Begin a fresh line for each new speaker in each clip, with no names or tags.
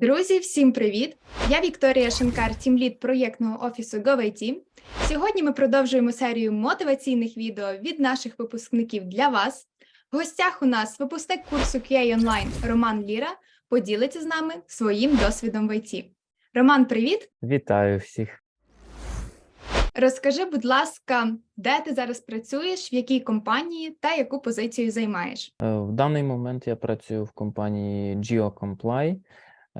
Друзі, всім привіт! Я Вікторія Шенкар, тімлід проєктного офісу GoIT. Сьогодні ми продовжуємо серію мотиваційних відео від наших випускників для вас. В гостях у нас випускник курсу QA Online Роман Ліра поділиться з нами своїм досвідом в IT. Роман, привіт!
Вітаю всіх.
Розкажи, будь ласка, де ти зараз працюєш, в якій компанії та яку позицію займаєш?
Е, В даний момент я працюю в компанії GeoComply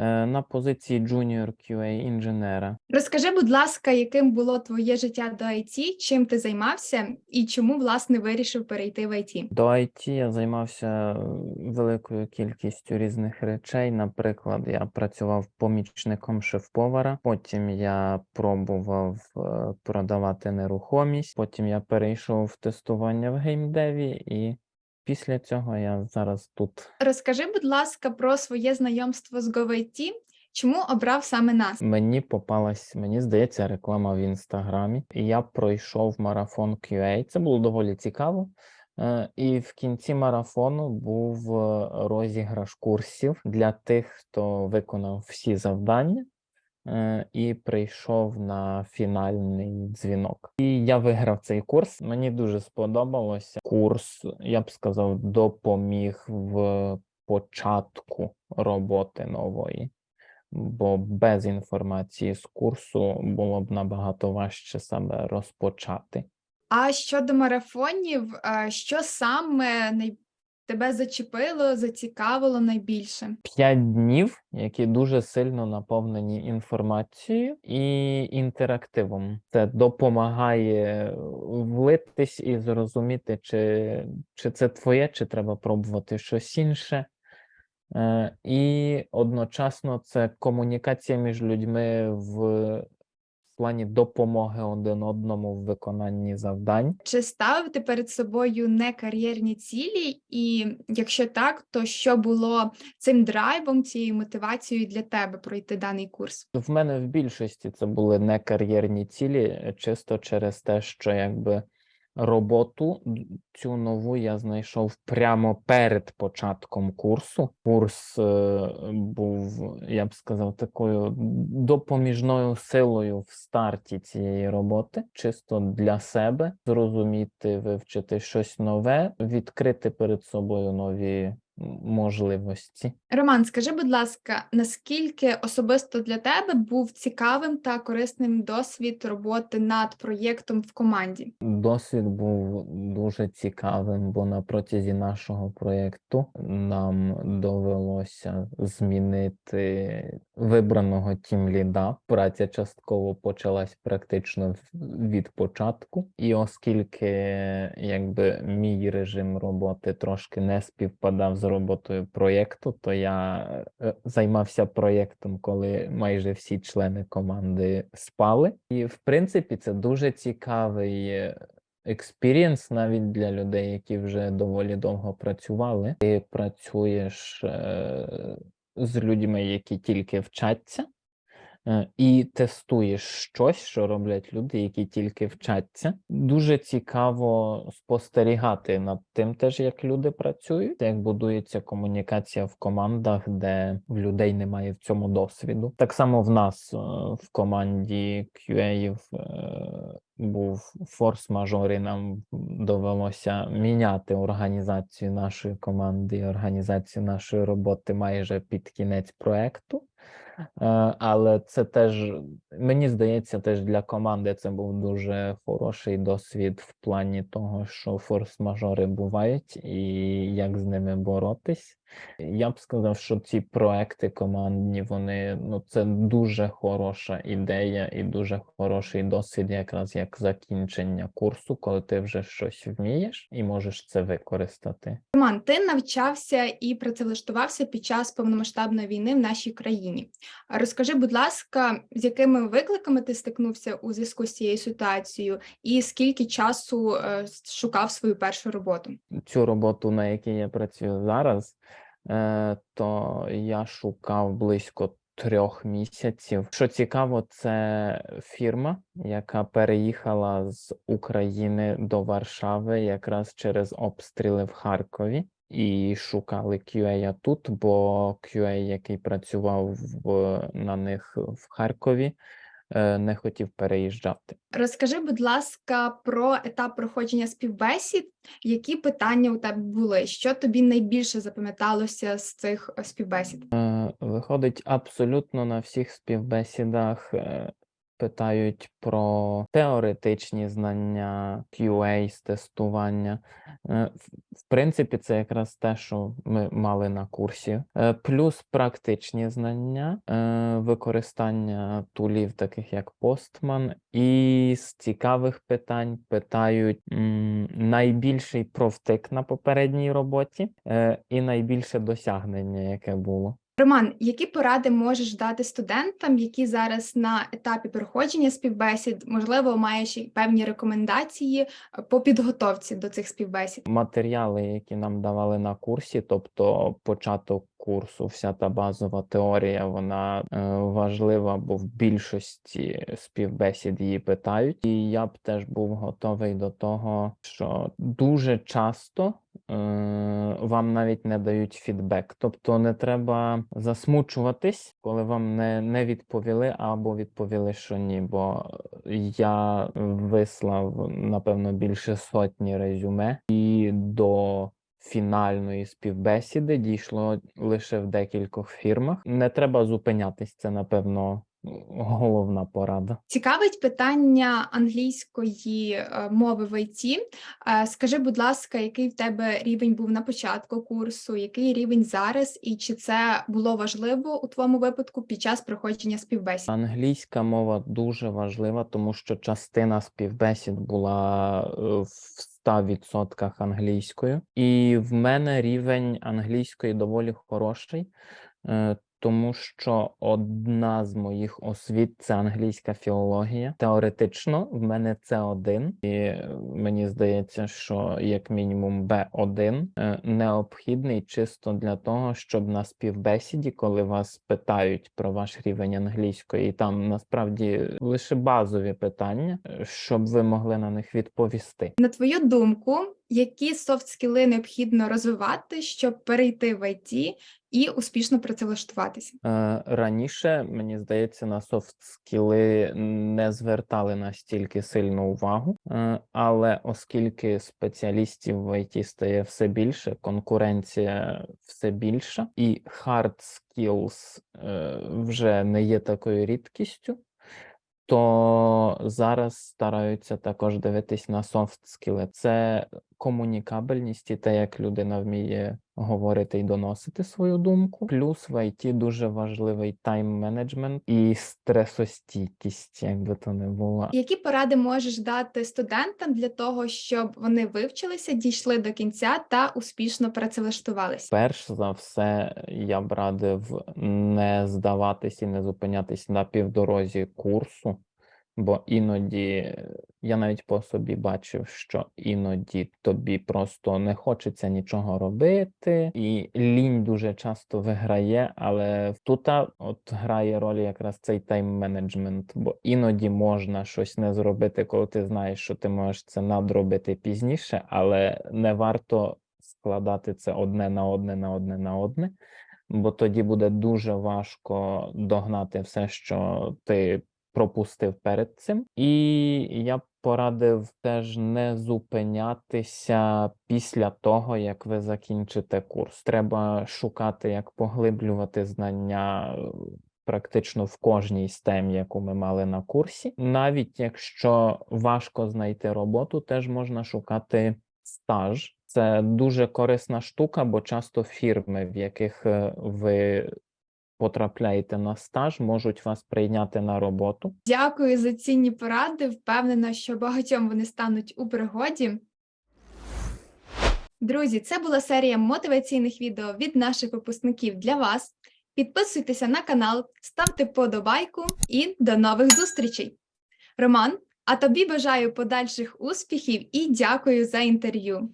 на позиції Junior QA інженера.
Розкажи, будь ласка, яким було твоє життя до IT, чим ти займався і чому власне вирішив перейти в IT?
До IT я займався е, великою кількістю різних речей. Наприклад, я працював помічником шеф-повара, потім я пробував е, продавати нерухомість, потім я перейшов в тестування в геймдеві, і після цього я зараз тут.
Розкажи, будь ласка, про своє знайомство з GoIT. Чому обрав саме нас?
Мені попалась, мені здається, реклама в інстаграмі, і я пройшов марафон QA. Це було доволі цікаво. Е, І в кінці марафону був е, розіграш курсів для тих, хто виконав всі завдання і прийшов на фінальний дзвінок. І я виграв цей курс. Мені дуже сподобалося. Курс, я б сказав, допоміг в початку роботи нової бо без інформації з курсу було б набагато важче себе розпочати.
А щодо марафонів, е, що саме. Тебе зачепило, зацікавило найбільше?
П'ять днів, які дуже сильно наповнені інформацією і інтерактивом. Це допомагає влитись і зрозуміти, чи, чи це твоє, чи треба пробувати щось інше. Е, І одночасно це комунікація між людьми в плані допомоги один одному в виконанні завдань.
Чи ставити перед собою не кар'єрні цілі? І якщо так, то що було цим драйвом, цією мотивацією для тебе пройти даний курс?
В мене в більшості це були не кар'єрні цілі, е, чисто через те, що якби роботу цю нову я знайшов прямо перед початком курсу. Курс е, був, я б сказав, такою допоміжною силою в старті цієї роботи, чисто для себе зрозуміти, вивчити щось нове, відкрити перед собою нові можливості.
Роман, скажи, будь ласка, наскільки особисто для тебе був цікавим та корисним досвід роботи над проєктом в команді?
Досвід був дуже цікавим, бо на протязі нашого проєкту нам довелося змінити вибраного тімліда. Праця частково почалась практично від початку, і оскільки якби мій режим роботи трошки не співпадав з роботою проєкту, то я е, займався проєктом, коли майже всі члени команди спали. І в принципі це дуже цікавий е, експірієнс навіть для людей, які вже доволі довго працювали. Ти працюєш е, з людьми, які тільки вчаться. Е, І тестуєш щось, що роблять люди, які тільки вчаться. Дуже цікаво спостерігати над тим, теж як люди працюють, як будується комунікація в командах, де в людей немає в цьому досвіду. Так само в нас е, в команді QA був форс-мажор, і нам довелося міняти організацію нашої команди, організацію нашої роботи майже під кінець проекту. Е, Але це теж, мені здається, теж для команди це був дуже хороший досвід в плані того, що форс-мажори бувають і як з ними боротись. Я б сказав, що ці проекти командні, вони ну це дуже хороша ідея і дуже хороший досвід, якраз як закінчення курсу, коли ти вже щось вмієш і можеш це використати.
Роман, ти навчався і працевлаштувався під час повномасштабної війни в нашій країні. Розкажи, будь ласка, з якими викликами ти стикнувся у зв'язку з цією ситуацією, і скільки часу е, шукав свою першу роботу?
цю роботу, на якій я працюю зараз, то я шукав близько трьох місяців. Що цікаво, це фірма, яка переїхала з України до Варшави якраз через обстріли в Харкові. і шукали QA тут, бо QA, який працював в, на них в Харкові, е, не хотів переїжджати.
Розкажи, будь ласка, про етап проходження співбесід. Які питання у тебе були? Що тобі найбільше запам'яталося з цих е, співбесід?
Е, Виходить, абсолютно на всіх співбесідах е, питають про теоретичні знання, QA з тестування. Е, В принципі, це якраз те, що ми мали на курсі. Е, Плюс практичні знання, е, використання тулів, таких як Postman. І з цікавих питань питають найбільший профтик на попередній роботі і найбільше досягнення, яке було.
Роман, які поради можеш дати студентам, які зараз на етапі проходження співбесід, можливо, маєш певні рекомендації е, по підготовці до цих співбесід?
Матеріали, які нам давали на курсі, тобто початок курсу, вся та базова теорія, вона е, важлива, бо в більшості співбесід її питають. І я б теж був готовий до того, що дуже часто вам навіть не дають фідбек. Тобто не треба засмучуватись, коли вам не, не відповіли або відповіли, що ні. Бо я вислав напевно більше сотні резюме, і до фінальної співбесіди дійшло лише в декількох фірмах. Не треба зупинятись. Це напевно головна порада.
Цікавить питання англійської е, мови в ІТ. Е, Скажи, будь ласка, який в тебе рівень був на початку курсу, який рівень зараз, і чи це було важливо у твоєму випадку під час проходження співбесід?
Англійська мова дуже важлива, тому що частина співбесід була е, в 100% англійською, і в мене рівень англійської доволі хороший, тому що одна з моїх освіт це англійська філологія. Теоретично в мене це один, і мені здається, що як мінімум Б1 е, необхідний чисто для того, щоб на співбесіді, коли вас питають про ваш рівень англійської, і там насправді лише базові питання, е, щоб ви могли на них відповісти.
На твою думку, які софт-скіли необхідно розвивати, щоб перейти в ІТ і успішно працевлаштуватися?
Е, Раніше, мені здається, на софт скіли не звертали настільки сильну увагу, е, але оскільки спеціалістів в ІТ стає все більше, конкуренція все більша, і hard skills е, вже не є такою рідкістю, то зараз стараються також дивитись на софт скіли. Це комунікабельність і те, як людина вміє говорити і доносити свою думку. Плюс в ІТ дуже важливий тайм-менеджмент і стресостійкість, як би то не було.
Які поради можеш дати студентам для того, щоб вони вивчилися, дійшли до кінця та успішно працевлаштувалися?
Перш за все, я б радив не здаватись і не зупинятись на півдорозі курсу, бо іноді я навіть по собі бачив, що іноді тобі просто не хочеться нічого робити, і лінь дуже часто виграє, але тут от грає роль якраз цей тайм-менеджмент, бо іноді можна щось не зробити, коли ти знаєш, що ти можеш це надробити пізніше, але не варто складати це одне на одне на одне на одне, бо тоді буде дуже важко догнати все, що ти пропустив перед цим. І я порадив теж не зупинятися після того, як ви закінчите курс. Треба шукати, як поглиблювати знання. Практично в кожній з тем, яку ми мали на курсі, навіть якщо важко знайти роботу, теж можна шукати стаж. Це дуже корисна штука, бо часто фірми, в яких е, ви потрапляєте на стаж, можуть вас прийняти на роботу.
Дякую за цінні поради. Впевнена, що багатьом вони стануть у пригоді. Друзі, це була серія мотиваційних відео від наших випускників для вас. Підписуйтеся на канал, ставте подобайку і до нових зустрічей. Роман, а тобі бажаю подальших успіхів і дякую за інтерв'ю.